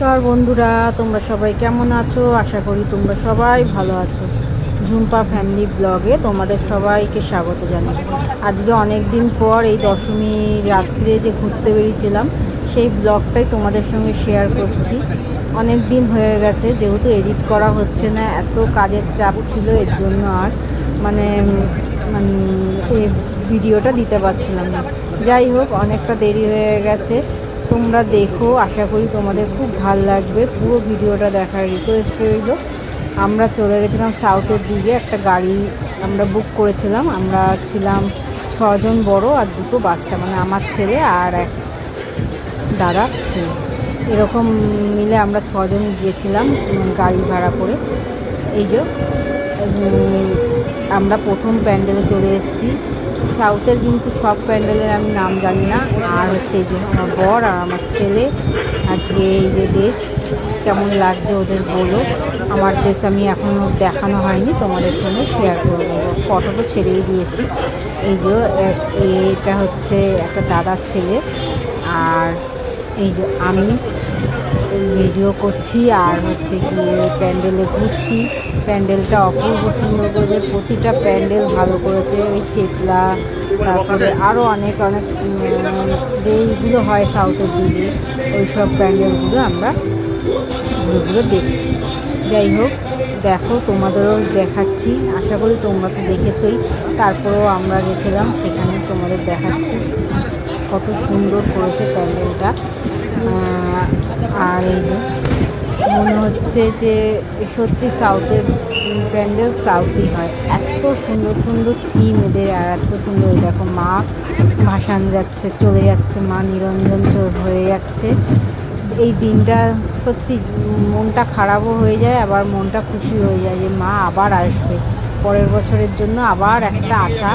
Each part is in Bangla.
নমস্কার বন্ধুরা, তোমরা সবাই কেমন আছো? আশা করি তোমরা সবাই ভালো আছো। ঝুম্পা ফ্যামিলি ব্লগে তোমাদের সবাইকে স্বাগত জানাই। আজকে অনেক দিন পর এই দশমী রাত্রে যে ঘুরতে বেরিয়েছিলাম, সেই ব্লগটাই তোমাদের সঙ্গে শেয়ার করছি। অনেক দিন হয়ে গেছে, যেহেতু এডিট করা হচ্ছে না, এত কাজের চাপ ছিল এর জন্য আর মানে মানে এই ভিডিওটা দিতে পারছিলাম না। যাই হোক, অনেকটা দেরি হয়ে গেছে। তোমরা দেখো, আশা করি তোমাদের খুব ভালো লাগবে। পুরো ভিডিওটা দেখার রিকোয়েস্ট রইল। আমরা চলে গেছিলাম সাউথের দিকে, একটা গাড়ি আমরা বুক করেছিলাম। আমরা ছিলাম ছজন বড় আর দুটো বাচ্চা মানে আমার ছেলে আর এক দাদার ছেলে। এরকম মিলে আমরা ছজন গিয়েছিলাম গাড়ি ভাড়া করে। এই যে আমরা প্রথম প্যান্ডেলে চলে এসেছি। সাউথের কিন্তু সব প্যান্ডেলের আমি নাম জানি না। আর হচ্ছে এই যে আমার বর আর আমার ছেলে, আজকে এই যে ড্রেস কেমন লাগছে ওদের বলো। আমার ড্রেস আমি এখনও দেখানো হয়নি, তোমাদের সঙ্গে শেয়ার করব ফটো তো ছেড়েই দিয়েছি। এই যে এটা হচ্ছে একটা দাদার ছেলে। আর এই যে আমি ভিডিও করছি আর হচ্ছে গিয়ে প্যান্ডেলে ঘুরছি। প্যান্ডেলটা অপূর্ব সুন্দর করেছে, প্রতিটা প্যান্ডেল ভালো করেছে, ওই চেতলা, তারপরে আরও অনেক অনেক যেইগুলো হয় সাউথের দিকে ওই সব প্যান্ডেলগুলো আমরা ঘুরে দেখছি। যাই হোক, দেখো তোমাদেরও দেখাচ্ছি, আশা করি তোমরা তো দেখেছই। তারপরেও আমরা গেছিলাম সেখানে তোমাদের দেখাচ্ছি। কত সুন্দর করেছে প্যান্ডেলটা। আর এই যে মনে হচ্ছে যে সত্যি সাউথের প্যান্ডেল সাউথই হয়। এত সুন্দর সুন্দর থিম এদের আর এত সুন্দর দেখো মা ভাসান যাচ্ছে, চলে যাচ্ছে, মা নিরঞ্জন হয়ে যাচ্ছে। এই দিনটা সত্যি মনটা খারাপও হয়ে যায়, আবার মনটা খুশি হয়ে যায় যে মা আবার আসবে। পরের বছরের জন্য আবার একটা আশা,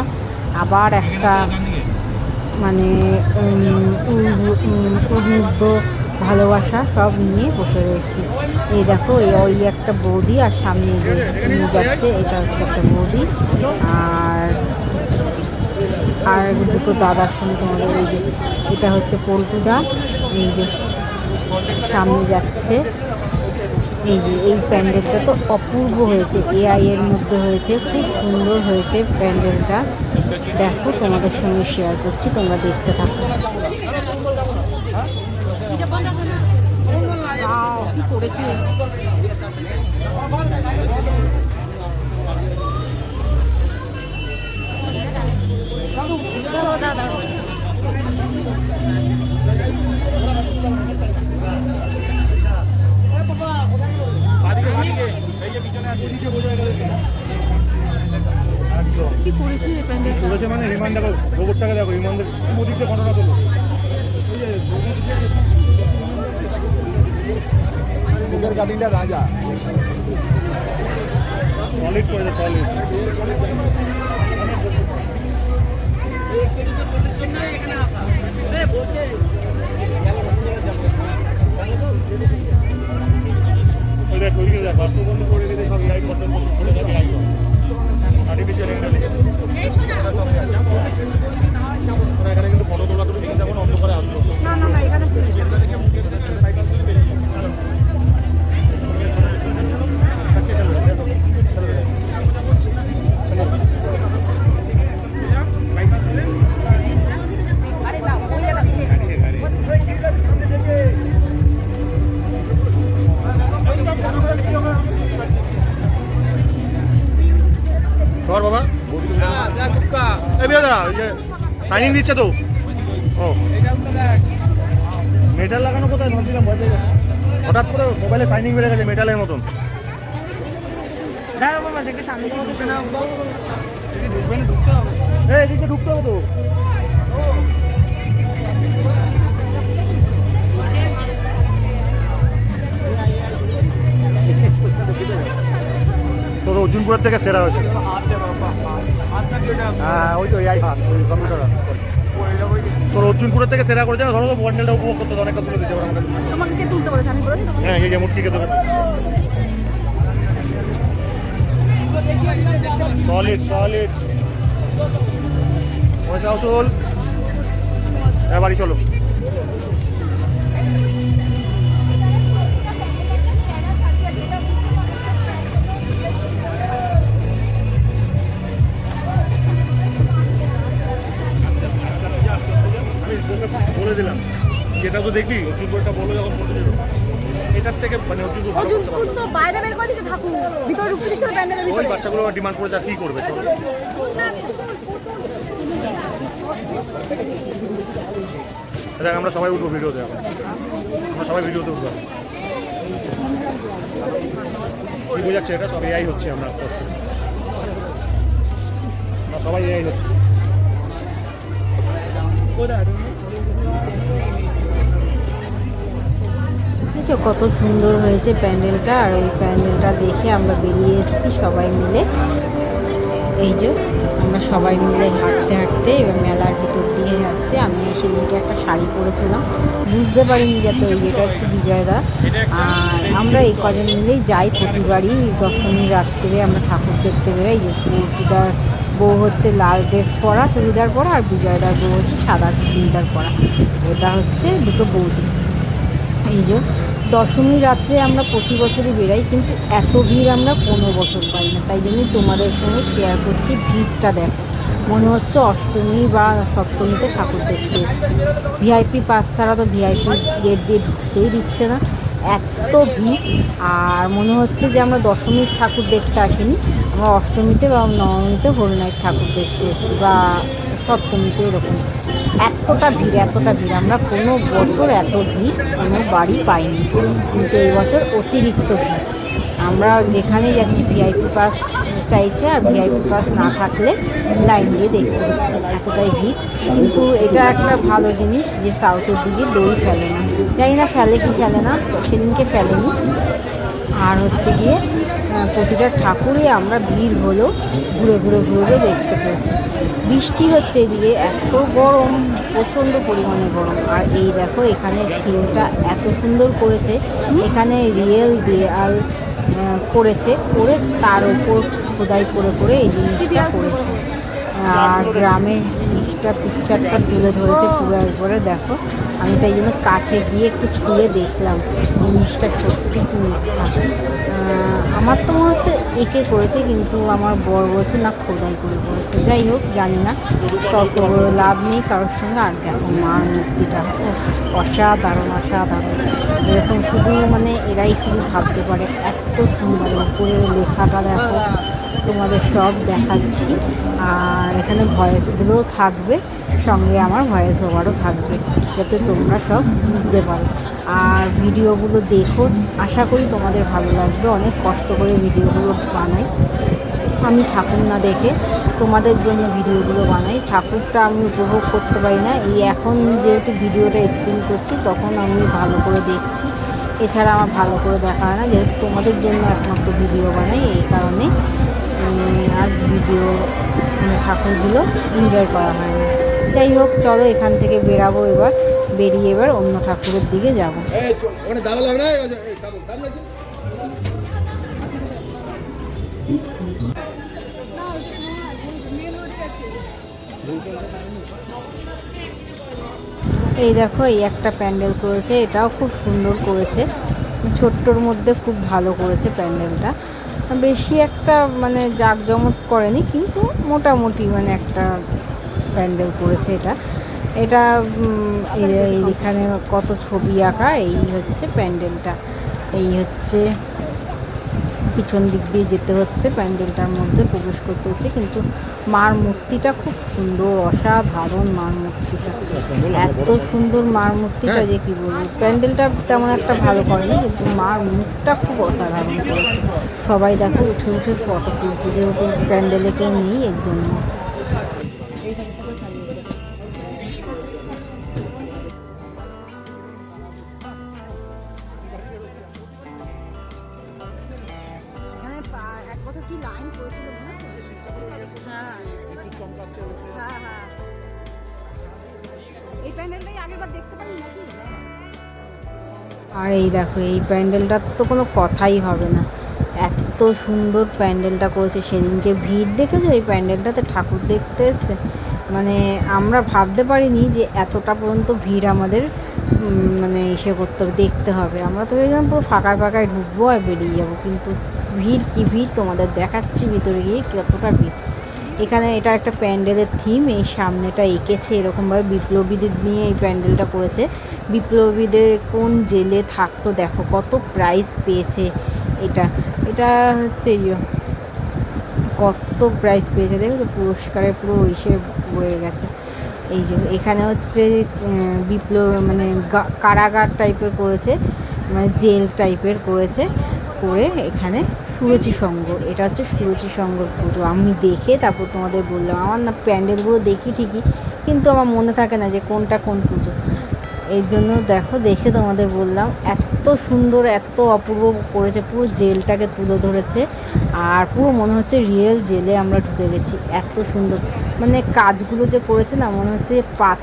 আবার একটা মানে উন্মুক্ত ভালোবাসা সব নিয়ে বসে রয়েছি। এই দেখো, এই ওই একটা বৌদি, আর সামনে নিয়ে যাচ্ছে, এটা হচ্ছে একটা বৌদি। আর আর দুটো দাদার সঙ্গে তোমাদের, এই যে, এটা হচ্ছে পল্টুদা, এই যে সামনে যাচ্ছে। এই যে, এই প্যান্ডেলটা তো অপূর্ব হয়েছে। এআই এর মধ্যে হয়েছে, খুব সুন্দর হয়েছে প্যান্ডেলটা। দেখো, তোমাদের সঙ্গে শেয়ার করছি, তোমরা দেখতে থাকো। কি করেছে প্যান্ডেল? করেছে মানে হিমান দেখো গোবরটাকে দেখো হিমানদের মোদিকে ঘটনা তোলো ওদের গাড়িটা রাজা। সলিড করেছে সলিড ওই ওইদিকে দেখ বাস্তববন্ধ করে দিতে সব এআই কন্টেন্ট করছে খুলে থাকে আর্টিফিশিয়াল ইন্টেলিজেন্স এই বিয়া দা ইয়ে সাইনিং দিচ্ছে তো। ও। মেটাল লাগানো কোথায়? ভাবছিলাম ভয় পেয়ে গেছে। হঠাৎ করে মোবাইলে সাইনিং বেড়ে গেছে মেটালের মতন। এদিকে ঢুকতে হবে তো। তোর অর্জুনপুরের থেকে সেরা হয়েছে। হ্যাঁ ওই তো এই হাত ওই কম্পিউটার তোর অর্জুনপুরের থেকে সেরা করেছে না ধরো তো বন্ডেলটা উপভোগ করতে অনেক তুলে দিতে পারে আমাকে তুলতে বলেছে? আমি তোমাকে? হ্যাঁ এই যে মূর্তিকে দেবে সলিড সলিড পয়সা উসুল। এ বাড়ি চলো। কি অর্জুন বইটা বলো যখন বলে যেত এটার থেকে মানে অর্জুন বই ভালো অর্জুন করতে পারতো তো বাইরে বের করে দিচ্ছে ঠাকুর। ভিতরে ঢুকতে দিচ্ছে প্যান্ডেলের ওই বাচ্চাগুলো ডিমান্ড করে যা কি করবে চলো। দেখ আমরা সবাই উঠবো ভিডিওতে এখন। আমরা সবাই ভিডিওতে উঠবো কি বোঝাচ্ছে এটা? সব এআই হচ্ছে আমরা আস্তে আস্তে। আমরা সবাই এআই হচ্ছে। কত সুন্দর হয়েছে প্যান্ডেলটা? আর ওই প্যান্ডেলটা দেখে আমরা বেরিয়ে এসেছি সবাই মিলে। এই যে, আমরা সবাই মিলে হাঁটতে হাঁটতে এবার মেলার ভিতর দিয়ে আসছে আমি সেদিনকে একটা শাড়ি পরেছিলাম। বুঝতে পারিনি যে তো এই যেটা হচ্ছে বিজয়দা। আর আমরা এই কজন মিলেই যাই প্রতিবারই দশমী রাত্রে। আমরা ঠাকুর দেখতে বেরোই। যে পুরোটার বউ হচ্ছে লাল ড্রেস পরা, চুড়িদার পরা আর বিজয়দার বউ হচ্ছে সাদা চুড়িদার পরা। এটা হচ্ছে দুটো বৌদি। এই যে, দশমী রাত্রে আমরা প্রতি বছরই বেরাই, কিন্তু এত ভিড় আমরা কোনো বছর পাই না। তাই জন্যই তোমাদের সঙ্গে শেয়ার করছি ভিড়টা দেখো। মনে হচ্ছে অষ্টমী বা সপ্তমীতে ঠাকুর দেখতে এসেছি। ভিআইপি পাস ছাড়া তো ভিআইপি গেট দিয়ে ঢুকতেই দিচ্ছে না। এত ভিড়, আর মনে হচ্ছে যে আমরা দশমীর ঠাকুর দেখতে আসিনি। আমরা অষ্টমীতে বা নবমীতে নাইট ঠাকুর দেখতে এসেছি বা সপ্তমীতে এরকম। এতটা ভিড় এতটা ভিড়। আমরা কোনো বছর এত ভিড় কোনো বাড়ি পাইনি। কিন্তু এই বছর অতিরিক্ত ভিড়। আমরা যেখানে যাচ্ছি ভিআইপি পাস চাইছে আর ভিআইপি পাস না থাকলে লাইন দিয়ে দেখতে হচ্ছে। এতটাই ভিড়। কিন্তু এটা একটা ভালো জিনিস যে সাউথের দিকে দড়ি ফেলে না। জানি না ফেলে কি ফেলে না, সেদিনকে ফেলেনি। আর হচ্ছে গিয়ে প্রতিটা ঠাকুরে আমরা ভিড় হলেও ঘুরে ঘুরে ঘুরে দেখতে পেয়েছি। বৃষ্টি হচ্ছে এদিকে, এত গরম, প্রচণ্ড পরিমাণে গরম। আর এই দেখো, এখানে থিমটা এত সুন্দর করেছে। এখানে রিয়েল দেয়াল করেছে, করে তার ওপর খোদাই করে করে এই জিনিসটা করেছে। আর গ্রামের জিনিসটা পিকচারটা তুলে ধরেছে পুরো একবারে, দেখো। আমি তাই জন্য কাছে গিয়ে একটু ছুঁয়ে দেখলাম জিনিসটা সত্যি কি মিথ্যা। আমার তো মনে হচ্ছে একে করেছে, কিন্তু আমার বর বলছে, না, খোদাই করে করেছে। যাই হোক, জানি না। তর্ক করে লাভ নেই কারোর সঙ্গে, আর দেখো মার মূর্তিটা অসাধারণ অসাধারণ। এরকম শুধু মানে এরাই শুধু ভাবতে পারে, এত সুন্দর উপরের লেখাটা দেখো। তোমাদের সব দেখাচ্ছি। আর এখানে ভয়েসগুলোও থাকবে, সঙ্গে আমার ভয়েস ওভারও থাকবে, যাতে তোমরা সব বুঝতে পারো। আর ভিডিওগুলো দেখো, আশা করি তোমাদের ভালো লাগবে। অনেক কষ্ট করে ভিডিওগুলো বানাই। আমি ঠাকুর না দেখে তোমাদের জন্য ভিডিওগুলো বানাই। ঠাকুরটা আমি উপভোগ করতে পারি না। এই এখন যেহেতু ভিডিওটা এডিটিং করছি, তখন আমি ভালো করে দেখছি। এছাড়া আমার ভালো করে দেখা হয় না, যেহেতু তোমাদের জন্য একমাত্র ভিডিও বানাই, এই কারণে আর ভিডিও মানে ঠাকুরগুলো এনজয় করা হয় না। যাই হোক চলো এখান থেকে বেরাবো এবার বেরিয়ে এবার অন্য ঠাকুরের দিকে যাব। এই দেখো এই একটা প্যান্ডেল করেছে এটাও খুব সুন্দর করেছে। ছোট্টর মধ্যে খুব ভালো করেছে প্যান্ডেলটা। বেশি একটা মানে জাঁকজমক করেনি কিন্তু মোটামুটি মানে একটা প্যান্ডেল করেছে এটা। এটা উম, এই- এই এখানে কত ছবি আঁকা এই হচ্ছে প্যান্ডেলটা। এই হচ্ছে পিছন দিক দিয়ে যেতে হচ্ছে, প্যান্ডেলটার মধ্যে প্রবেশ করতে হচ্ছে, কিন্তু মার মূর্তিটা খুব সুন্দর, অসাধারণ মার মূর্তিটা। এত সুন্দর মার মূর্তিটা যে কি বলব, প্যান্ডেলটা তেমন একটা ভালো করেনি, কিন্তু মার মুখটা খুব অসাধারণ করেছে। সবাই দেখো, উঠে উঠে ফটো তুলছে, যেহেতু প্যান্ডেলে কেউ নেই, এর জন্য আর এই দেখো, এই প্যান্ডেলটার তো কোনো কথাই হবে না। এত সুন্দর প্যান্ডেলটা করেছে, সেদিনকে ভিড় দেখেছ? এই প্যান্ডেলটাতে ঠাকুর দেখতে এসছে। মানে আমরা ভাবতে পারিনি যে এতটা পর্যন্ত ভিড় আমাদের মানে ইসে করতে হবে, দেখতে হবে। আমরা তো ভেবেছিলাম পুরো ফাঁকায় ফাঁকায় ঢুকবো আর বেরিয়ে যাব, কিন্তু ভিড় কি ভিড় তোমাদের দেখাচ্ছি, ভিতরে গিয়ে কতটা ভিড়। এখানে এটা একটা প্যান্ডেলের থিম এই সামনেটা এঁকেছে এরকমভাবে বিপ্লবীদের নিয়ে এই প্যান্ডেলটা করেছে। বিপ্লবীদের কোন জেলে থাকতো দেখো কত প্রাইজ পেয়েছে এটা। এটা হচ্ছে ইয়ে, কত প্রাইজ পেয়েছে দেখেছ? পুরস্কারে পুরো ইসে বয়ে গেছে। এই যে এখানে হচ্ছে বিপ্লব মানে কারাগার টাইপের করেছে মানে জেল টাইপের করেছে করে এখানে সুরুচি সঙ্গ, এটা হচ্ছে সুরুচি সঙ্গর পুজো। আমি দেখে তারপর তোমাদের বললাম, আমার না প্যান্ডেলগুলো দেখি ঠিকই, কিন্তু আমার মনে থাকে না যে কোনটা কোন পুজো। এই জন্য দেখো, দেখে তোমাদের বললাম, এত সুন্দর, এত অপূর্ব করেছে, পুরো জেলটাকে তুলে ধরেছে, আর পুরো মনে হচ্ছে রিয়েল জেলে আমরা ঢুকে গেছি, এত সুন্দর। মানে কাজগুলো যে করেছে না, মনে হচ্ছে পাত,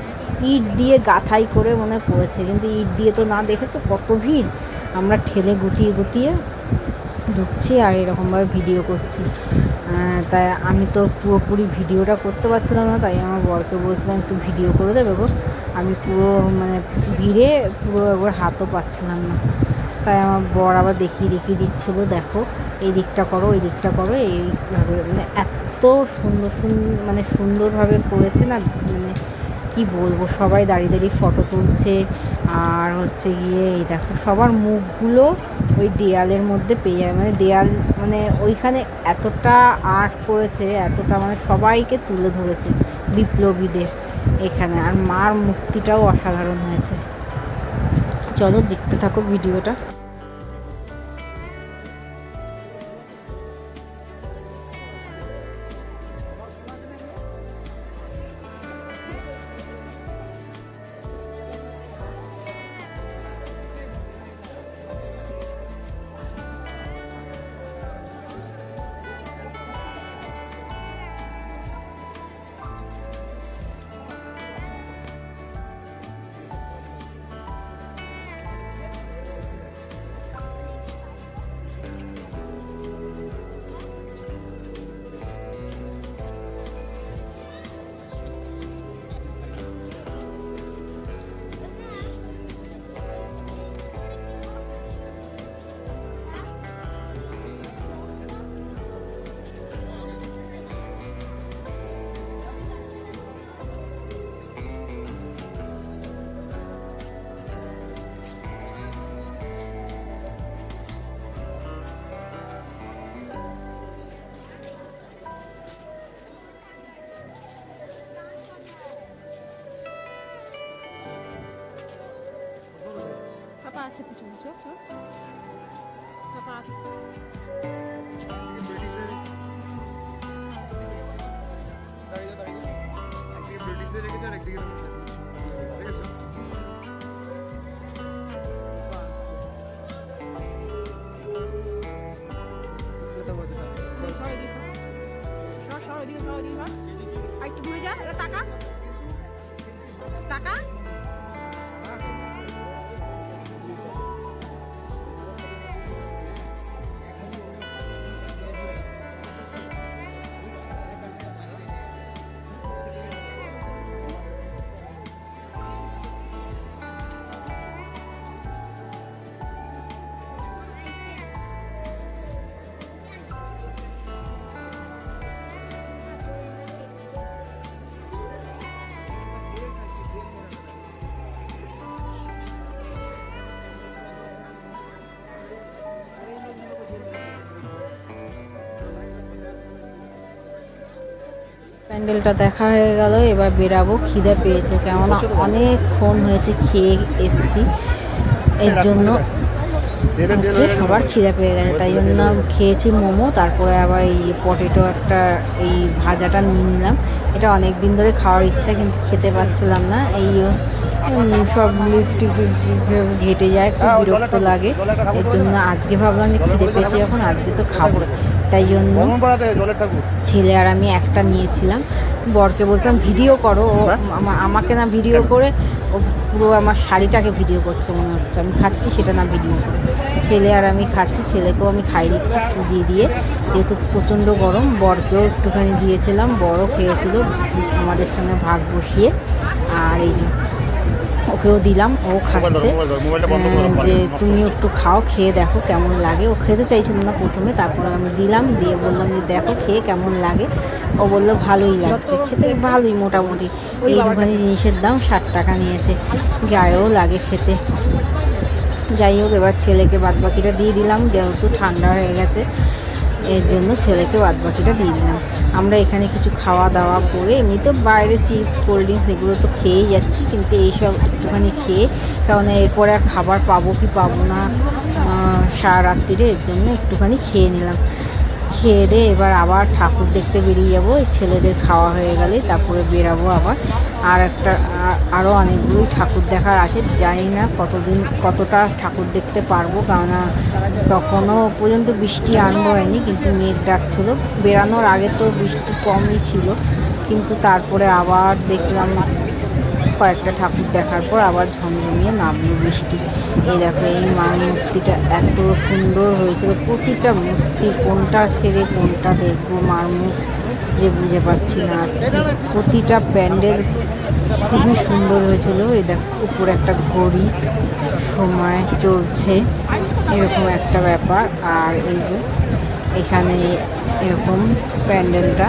ইট দিয়ে গাথাই করে মনে করেছে, কিন্তু ইট দিয়ে তো না দেখেছ? কত ভিড়। আমরা ঠেলে গুটিয়ে গুটিয়ে ঢুকছি আর এরকমভাবে ভিডিও করছি। তাই আমি তো পুরোপুরি ভিডিওটা করতে পারছিলাম না, তাই আমার বরকে বলছিলাম, একটু ভিডিও করে দেবে গো আমি পুরো মানে ভিড়ে পুরো একবার হাতও পাচ্ছিলাম না। তাই আমার বর আবার দেখিয়ে দেখিয়ে দিচ্ছিল, দেখো, এই দিকটা করো এই দিকটা করো। এইভাবে মানে এত সুন্দর সুন্দর মানে সুন্দরভাবে করেছে না মানে কি বলব, সবাই দাঁড়িয়ে দাঁড়িয়ে ফটো তুলছে। আর হচ্ছে গিয়ে এই দেখো, সবার মুখগুলো ওই দেয়ালের মধ্যে পেয়ে যাবে। মানে দেয়াল মানে ওইখানে এতটা আর্ট করেছে, এতটা মানে সবাইকে তুলে ধরেছে বিপ্লবীদের এখানে। আর মার মূর্তিটাও অসাধারণ হয়েছে। চলো দেখতে থাকো ভিডিওটা। আছে পিছনে চল চল পাপা আছে। ব্রিটিশের ব্রিটিশের রেখেছে আর একদিকে প্যান্ডেলটা দেখা হয়ে গেল, এবার বেরাবো, খিদে পেয়েছে, কেননা অনেকক্ষণ হয়েছে খেয়ে এসছি। এর জন্য হচ্ছে সবার খিদে পেয়ে গেছে, তাই জন্য খেয়েছি মোমো, তারপরে আবার এই পটেটো একটা, এই ভাজাটা নিয়ে নিলাম। এটা অনেক দিন ধরে খাওয়ার ইচ্ছা, কিন্তু খেতে পাচ্ছিলাম না, এই সব লিপস্টিক ঘেটে যায়, খুব বিরক্ত লাগে। এর জন্য আজকে ভাবলাম যে খিদে পেয়েছি যখন, আজকে তো খাব। তাই জন্য। ছেলে আর আমি একটা নিয়েছিলাম। বরকে বলছিলাম ভিডিও করো। ও আমাকে না ভিডিও করে ও পুরো আমার শাড়িটাকে ভিডিও করছে মনে হচ্ছে। আমি খাচ্ছি সেটা না ভিডিও করে। ছেলে আর আমি খাচ্ছি ছেলেকেও আমি খাই দিচ্ছি একটু দিয়ে দিয়ে। যেহেতু প্রচণ্ড গরম বরকেও একটুখানি দিয়েছিলাম। বড়ও খেয়েছিল আমাদের সঙ্গে ভাগ বসিয়ে। আর এই ওকেও দিলাম ও খাচ্ছে। যে তুমি একটু খাও খেয়ে দেখো কেমন লাগে। ও খেতে চাইছিল না প্রথমে তারপরে আমি দিলাম দিয়ে বললাম যে দেখো খেয়ে কেমন লাগে। ও বলল ভালোই লাগছে খেতে ভালোই মোটামুটি। এইটুখানি জিনিসের দাম ষাট টাকা নিয়েছে গায়েও লাগে খেতে। যাই হোক এবার ছেলেকে বাদবাকিটা দিয়ে দিলাম যেহেতু ঠান্ডা হয়ে গেছে এর জন্য ছেলেকে বাদবাকিটা দিয়ে দিলাম। আমরা এখানে কিছু খাওয়া দাওয়া করে এমনিতে বাইরে চিপস, কোল্ড ড্রিঙ্কস এগুলো তো খেয়েই যাচ্ছি, কিন্তু এইসব একটুখানি খেয়ে, কারণ এরপরে আর খাবার পাবো কি পাবো না সারা রাত্রিরে এর জন্য একটুখানি খেয়ে নিলাম। খেয়ে দিয়ে এবার আবার ঠাকুর দেখতে বেরিয়ে যাব। এই ছেলেদের খাওয়া হয়ে গেলে তারপরে বেরাবো আবার। আর একটা, আর- আরও অনেকগুলোই ঠাকুর দেখার আছে। জানি না কতদিন, কতটা ঠাকুর দেখতে পারব, কেননা তখনও পর্যন্ত বৃষ্টি আরম্ভ হয়নি, কিন্তু মেঘ ডাকছিল। বেরানোর আগে তো বৃষ্টি কমই ছিল, কিন্তু তারপরে আবার দেখলাম কয়েকটা ঠাকুর দেখার পর আবার ঝমঝমিয়ে নামলো বৃষ্টি এই দেখো, এই মার মূর্তিটা এত সুন্দর হয়েছিল প্রতিটা মূর্তি কোনটা ছেড়ে কোনটা দেখব, মার মুখ যে বুঝে পাচ্ছি না। প্রতিটা প্যান্ডেল খুবই সুন্দর হয়েছিল। এই দেখো, উপরে একটা ঘড়ি, সময় চলছে, এরকম একটা ব্যাপার। আর এই যে এখানে এরকম প্যান্ডেলটা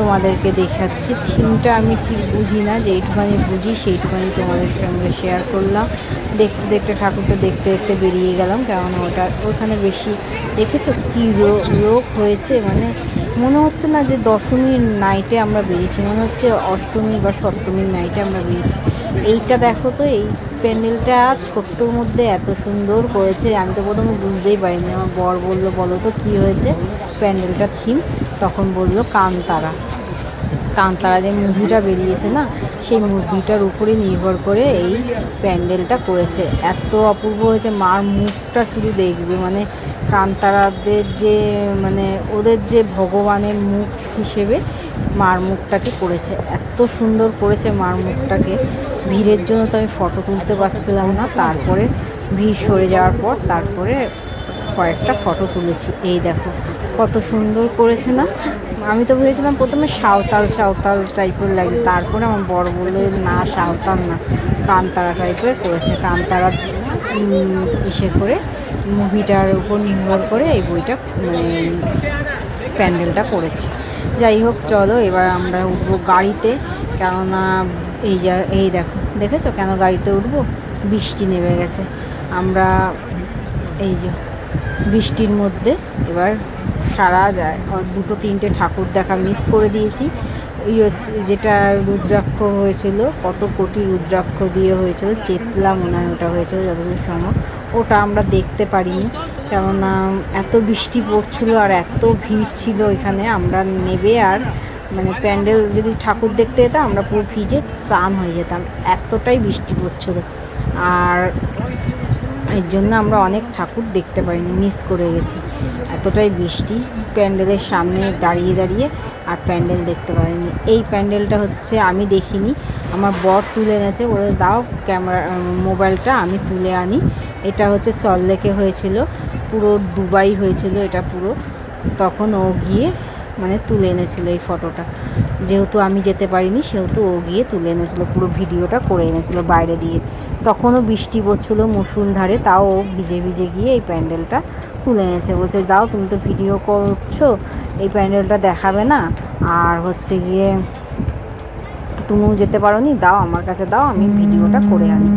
তোমাদেরকে দেখাচ্ছি। থিমটা আমি ঠিক বুঝি না যেইটুখানি বুঝি সেইটুখানি তোমাদের সঙ্গে শেয়ার করলাম। দেখতে দেখতে, ঠাকুরটা দেখতে দেখতে বেরিয়ে গেলাম কেমন ওটা, ওখানে বেশি দেখেছ কী রোগ হয়েছে? মানে মনে হচ্ছে না যে দশমীর নাইটে আমরা বেরিয়েছি, মনে হচ্ছে অষ্টমী বা সপ্তমীর নাইটে আমরা বেরিয়েছি। এইটা দেখো তো, এই প্যান্ডেলটা ছোট্টর মধ্যে এত সুন্দর করেছে আমি তো প্রথমে বুঝতেই পারিনি। আমার বর বলল, বলো তো কী হয়েছে? প্যান্ডেলটার থিম তখন বলল, কানতারা। কান্তারা যে মুভিটা বেরিয়েছে না, সেই মুভিটার উপরে নির্ভর করে এই প্যান্ডেলটা করেছে। এত অপূর্ব হয়েছে, মার মুখটা শুধু দেখবে। মানে কান্তারাদের যে মানে ওদের যে ভগবানের মুখ হিসেবে মার মুখটাকে করেছে। এত সুন্দর করেছে মার মুখটাকে। ভিড়ের জন্য তো আমি ফটো তুলতে পারছিলাম না। তারপরে ভিড় সরে যাওয়ার পর তারপরে কয়েকটা ফটো তুলেছি। এই দেখো। কত সুন্দর করেছে না? আমি তো ভেবেছিলাম প্রথমে সাঁওতাল সাঁওতাল টাইপের লাগে, তারপরে আমার বড় বলল না, সাঁওতাল না। কান্তারা টাইপের করেছে। কান্তারা ইসে করে মুভিটার উপর নির্ভর করে এই বইটা মানে প্যান্ডেলটা করেছে। যাই হোক, চলো এবার আমরা উঠবো গাড়িতে, কেননা এই যা, এই দেখো, দেখেছ কেন গাড়িতে উঠবো? বৃষ্টি নেমে গেছে। আমরা, এই যে বৃষ্টির মধ্যে এবার সারা যায়। দুটো তিনটে ঠাকুর দেখা মিস করে দিয়েছি। এই হচ্ছে যেটা রুদ্রাক্ষ হয়েছিল, কত কোটি রুদ্রাক্ষ দিয়ে হয়েছিল, চেতলা মনে হয় ওটা হয়েছিল যতদূর সম্ভব। ওটা আমরা দেখতে পারিনি, কেননা এত বৃষ্টি পড়ছিল আর এত ভিড় ছিল এখানে, আমরা নেবে আর মানে প্যান্ডেল যদি ঠাকুর দেখতে যেতাম, আমরা পুরো ভিজে স্নান হয়ে যেতাম। এতটাই বৃষ্টি পড়ছিল। আর এর জন্য আমরা অনেক ঠাকুর দেখতে পারিনি মিস করে গেছি। এতটাই বৃষ্টি, প্যান্ডেলের সামনে দাঁড়িয়ে দাঁড়িয়ে আর প্যান্ডেল দেখতে পারিনি এই প্যান্ডেলটা হচ্ছে আমি দেখিনি, আমার বর তুলে এনেছে, বলে দাও ক্যামেরা, মোবাইলটা আমি তুলে আনি। এটা হচ্ছে সল্লেকে হয়েছিল, পুরো দুবাই হয়েছিল এটা পুরো। তখন ও গিয়ে মানে তুলে এনেছিল এই ফটোটা। যেহেতু আমি যেতে পারিনি, সেহেতু ও গিয়ে তুলে এনেছিল, পুরো ভিডিওটা করে এনেছিল বাইরে দিয়ে। তখনও বৃষ্টি পড়ছিল মুসুলধারে তাও ভিজে ভিজে গিয়ে এই প্যান্ডেলটা তুলে এনেছে। বলছে, দাও, তুমি তো ভিডিও করছ, এই প্যান্ডেলটা দেখাবে না। আর হচ্ছে গিয়ে, তুমিও যেতে পারো নি দাও, আমার কাছে দাও, আমি ভিডিওটা করে আনি।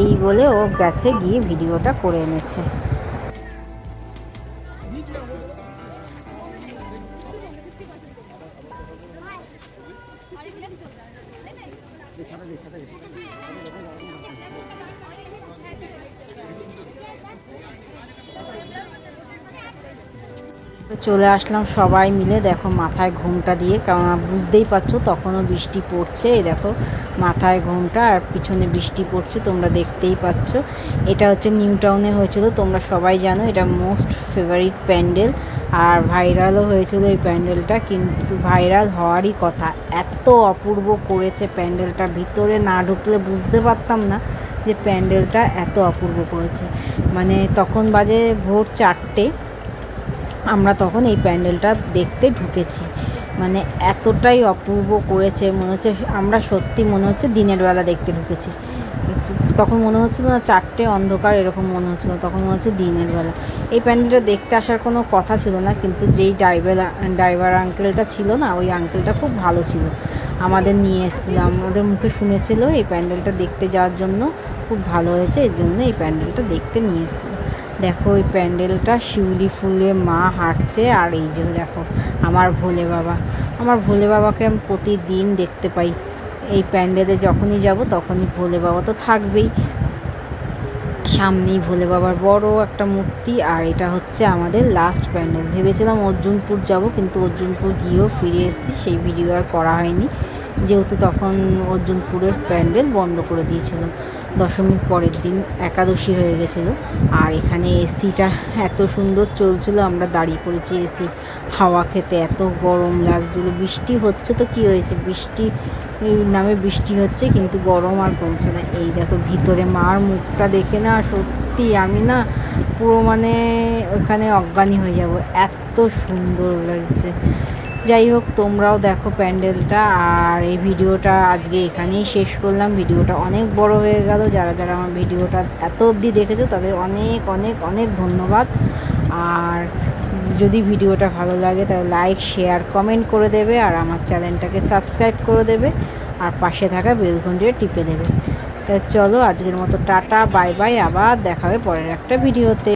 এই বলে ও গেছে, গিয়ে ভিডিওটা করে এনেছে। চলে আসলাম সবাই মিলে। দেখো মাথায় ঘুমটা দিয়ে, কারণ বুঝতেই পারছ তখনও বৃষ্টি পড়ছে। এই দেখো মাথায় ঘুমটা আর পিছনে বৃষ্টি পড়ছে, তোমরা দেখতেই পাচ্ছ। এটা হচ্ছে নিউ টাউনে হয়েছিল, তোমরা সবাই জানো, এটা মোস্ট ফেভারিট প্যান্ডেল। আর ভাইরালও হয়েছিল এই প্যান্ডেলটা, কিন্তু ভাইরাল হওয়ারই কথা। এত অপূর্ব করেছে প্যান্ডেলটা, ভিতরে না ঢুকলে বুঝতে পারতাম না যে প্যান্ডেলটা এত অপূর্ব করেছে। মানে তখন বাজে ভোর চারটে আমরা তখন এই প্যান্ডেলটা দেখতে ঢুকেছি। মানে এতটাই অপূর্ব করেছে, মনে হচ্ছে আমরা সত্যি মনে হচ্ছে দিনের বেলা দেখতে ঢুকেছি। তখন মনে হচ্ছিল না চারটে অন্ধকার এরকম মনে হচ্ছিল, তখন মনে হচ্ছে দিনের বেলা। এই প্যান্ডেলটা দেখতে আসার কোনো কথা ছিল না, কিন্তু যেই ড্রাইভার ড্রাইভার আঙ্কেলটা ছিল না, ওই আঙ্কেলটা খুব ভালো ছিল। আমাদের নিয়ে এসেছিলাম আমাদের মুখে শুনেছিল, এই প্যান্ডেলটা দেখতে যাওয়ার জন্য খুব ভালো হয়েছে, এর জন্য এই প্যান্ডেলটা দেখতে নিয়ে এসেছিল। দেখো, ওই প্যান্ডেলটা শিউলি ফুলে মা হাঁটছে, আর এই যে দেখো, আমার ভোলে বাবা। আমার ভোলে বাবাকে আমি প্রতিদিন দেখতে পাই। এই প্যান্ডেলে যখনই যাব, তখনই ভোলে বাবা তো থাকবেই। সামনেই ভোলে বাবার বড় একটা মূর্তি, আর এটা হচ্ছে আমাদের লাস্ট প্যান্ডেল। ভেবেছিলাম অর্জুনপুর যাব, কিন্তু অর্জুনপুর গিয়েও ফিরে এসেছি, সেই ভিডিও আর করা হয়নি। যেহেতু তখন অর্জুনপুরের প্যান্ডেল বন্ধ করে দিয়েছিল দশমীর পরের দিন একাদশী হয়ে গেছিল। আর এখানে এসিটা এত সুন্দর চলছিল, আমরা দাঁড়িয়ে পড়েছি এসি। হাওয়া খেতে এত গরম লাগছিল, বৃষ্টি হচ্ছে তো কি হয়েছে? বৃষ্টি নামে বৃষ্টি হচ্ছে, কিন্তু গরম আর কমছে না। এই দেখো ভিতরে মার মুখটা দেখে না, সত্যি আমি না পুরো মানে ওখানে অজ্ঞানী হয়ে যাব। এত সুন্দর লাগছে। যাই হোক, তোমরাও দেখো প্যান্ডেলটা, আর এই ভিডিওটা আজকে এখানেই শেষ করলাম। ভিডিওটা অনেক বড় হয়ে গেল। যারা যারা আমার ভিডিওটা এত অবধি দেখেছ, তাদের অনেক অনেক অনেক ধন্যবাদ। আর যদি ভিডিওটা ভালো লাগে, তাহলে লাইক, শেয়ার, কমেন্ট করে দেবে, আর আমার চ্যানেলটাকে সাবস্ক্রাইব করে দেবে, আর পাশে থাকা বেলঘন্টিটা টিপে দেবে। তা চলো, আজকের মতো টাটা, বাই বাই, আবার দেখা হবে পরের একটা ভিডিওতে।